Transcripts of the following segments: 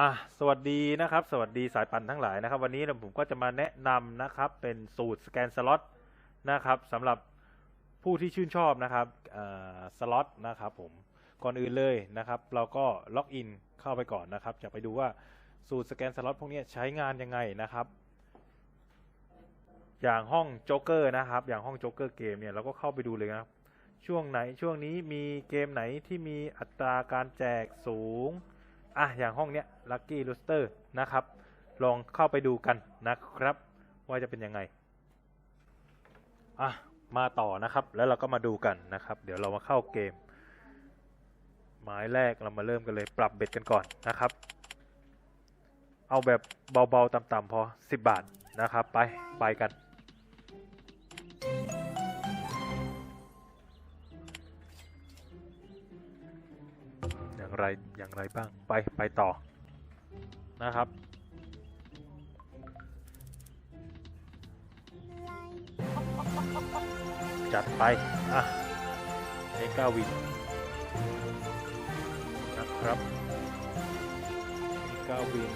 อะสวัสดีนะครับ สวัสดีสายปันทั้งหลายนะครับ วันนี้ผมก็จะมาแนะนำนะครับ เป็นสูตรสแกนสล็อตนะครับสำหรับผู้ที่ชื่นชอบนะครับสล็อตนะครับผมก่อนอื่นเลยนะครับ เราก็ล็อกอินเข้าไปก่อนนะครับจะไปดูว่าสูตรสแกนสล็อตพวกนี้ใช้งานยังไงนะครับ อย่างห้องโจ๊กเกอร์นะครับ อย่างห้องโจ๊กเกอร์เกมเนี่ยเราก็เข้าไปดูเลยนะครับ ช่วงไหนช่วงนี้มีเกมไหนที่มีอัตราการแจกสูง อะอย่างห้องเนี้ย Lucky Rooster นะครับ ลองเข้าไปดูกันนะครับ ว่าจะเป็นยังไงอะมาต่อนะครับ แล้วเราก็มาดูกันนะครับ เดี๋ยวเรามาเข้าเกม หมายแรกเรามาเริ่มกันเลยปรับเบ็ดกันก่อนนะครับ เอาแบบเบาๆต่ำๆพอ 10 บาทนะครับ ไปไปกัน อย่างไรอย่างไรบ้างไปไปต่อนะครับจัดไปอะเอก้าวินนะครับเอก้าวิน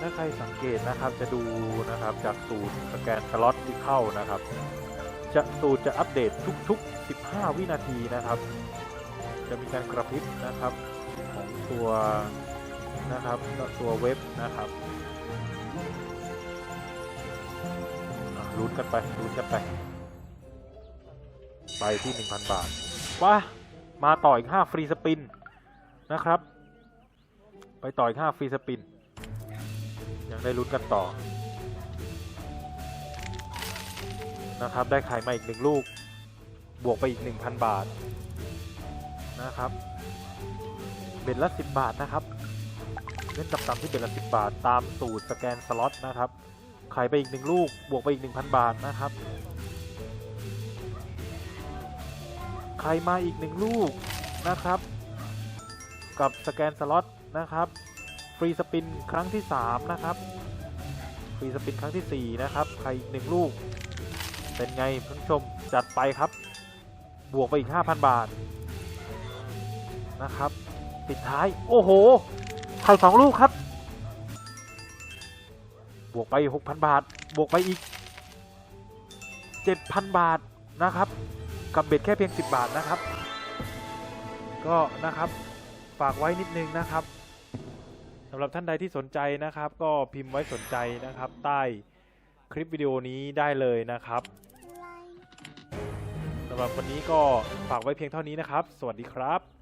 ถ้าใครสังเกตนะครับจะดูนะครับจากสูตรสแกนสล็อตที่เข้านะครับ จะสูตรจะอัปเดตทุก ๆ 15 วินาทีนะครับ จะมีการกระพริบนะครับของตัวนะครับตัวเว็บนะครับอะลุ้นกันไปลุ้นกันไป ไปที่ 1,000 บาทว้ามาต่ออีก5ฟรีสปินนะครับ ไปต่ออีก5ฟรีสปิน ยังได้ลุ้นกันต่อ นะครับ ได้ไข่มาอีกหนึ่งลูก บวกไปอีก 1,000 บาทนะครับ เบ็ดละ 10 บาทนะครับเล่นต่ำๆที่เบ็ดละ 10 บาท ตามสูตรสแกนสล็อตนะครับ ไข่ไปอีกหนึ่งลูก บวกไปอีก 1,000 บาทนะครับ ไข่มาอีกหนึ่งลูกนะครับ กับสแกนสล็อตนะครับ ฟรีสปินครั้งที่ 3 นะครับ ฟรีสปินครั้งทีสี่4 นะครับ ไข่อีกหนึ่งลูก เป็นไงท่านผู้ชมจัดไปครับ บวกไปอีก 5,000 บาท นะครับ ปิดท้าย โอ้โห ไข่สองลูกครับ บวกไป 6,000 บาท บวกไปอีก 7,000 บาทนะครับ กับเบ็ดแค่เพียง 10 บาทนะครับ ก็นะครับ ฝากไว้นิดนึงนะครับสำหรับท่านใดที่สนใจนะครับ ก็พิมพ์ไว้สนใจนะครับ ใต้ คลิปวิดีโอนี้ได้เลยนะครับสำหรับวันนี้ก็ฝากไว้เพียงเท่านี้นะครับ สวัสดีครับ